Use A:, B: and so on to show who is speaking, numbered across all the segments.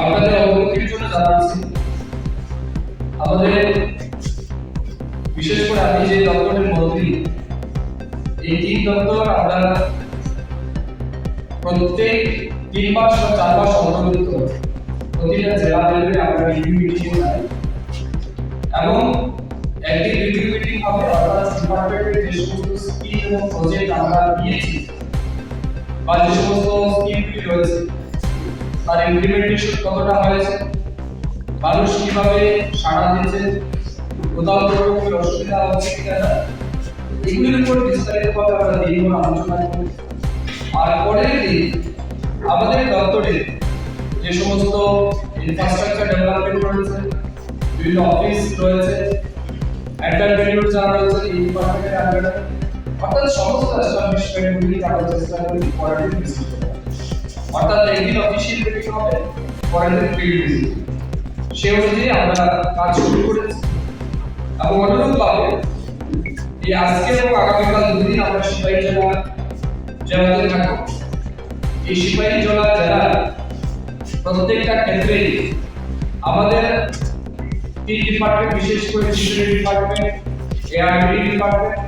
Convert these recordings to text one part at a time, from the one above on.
A: আপনাদের অবগতির জন্য জানাচ্ছি। আমাদের বিশেষ করে আমি যে দপ্তরের মন্ত্রী, এই তিন দপ্তর আমরা প্রত্যেক তিন মাস বা চার মাস অন্তর্ভুক্ত। প্রতিটা জেলা লেভেলে আমরা রিভিউ মিটিং হয় এবং একদিন রিভিউ মিটিং হবে অর্থাৎ ডিপার্টমেন্টের যে সমস্ত স্কিম এবং প্রজেক্ট আমরা দিয়েছি বা যে সমস্ত রয়েছে তার ইমপ্লিমেন্টেশন কতটা হয়েছে? মানুষ কীভাবে সাড়া দিয়েছে? কোথাও কোনো অসুবিধা হচ্ছে কিনা এগুলির উপর আমরা দীর্ঘ আলোচনা করি। আর পরের দিন আমাদের দপ্তরে যে সমস্ত ইনফ্রাস্ট্রাকচার ডেভেলপমেন্ট রয়েছে বিভিন্ন অফিস রয়েছে এন্টারপ্রেনিউর যারা রয়েছে, এই ডিপার্টমেন্টের আন্ডারে অর্থাৎ সমস্ত এস্টাবলিশমেন্টগুলি আমরা চেষ্টা করি করার। অর্থাৎ একদিন অফিসিয়াল মিটিং হবে? পরের ফিল্ড ভিজিট সে অনুযায়ী আমরা কাজ শুরু করেছি। এবং অনুরূপভাবে এই আজকে এবং আগামীকাল দুদিন আমরা সিপাহী জেলা জেলাতে থাকব। এই সিপাহী জেলা জেলার প্রত্যেকটা ক্ষেত্রে আমাদের তিন ডিপার্টমেন্ট বিশেষ করে ফিশারি ডিপার্টমেন্ট এআরডি ডিপার্টমেন্ট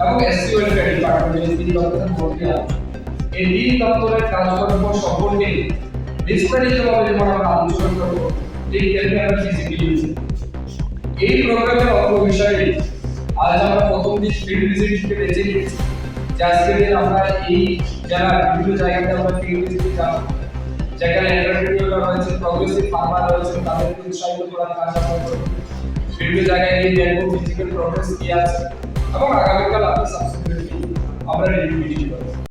A: এবং এসসি ওয়েলফেয়ার ডিপার্টমেন্ট এই তিন দপ্তরের মধ্যে আছে। এই তিন দপ্তরের কাজকর্ম সম্পর্কে বিস্তারিতভাবে আমরা আলোচনা করব এই ক্ষেত্রে আমরা এই প্রোগ্রামের অল্প বিষয়ে আজ আমরা প্রথম দিন ফিল্ড বেছে নিয়েছি। যে আজকের দিন আমরা এই যারা বিভিন্ন জায়গাতে আমরা ফিল্ড যেখানে রয়েছে প্রগ্রেসিভ ফার্মার রয়েছে তাদেরকে উৎসাহিত করার কাজ আমরা বিভিন্ন জায়গায় গিয়ে দেখব ফিজিক্যাল প্রোগ্রেস কি আছে। এবং আগামীকাল আমরা সাবস্ক্রিপ্টলি আমরা রিভিউ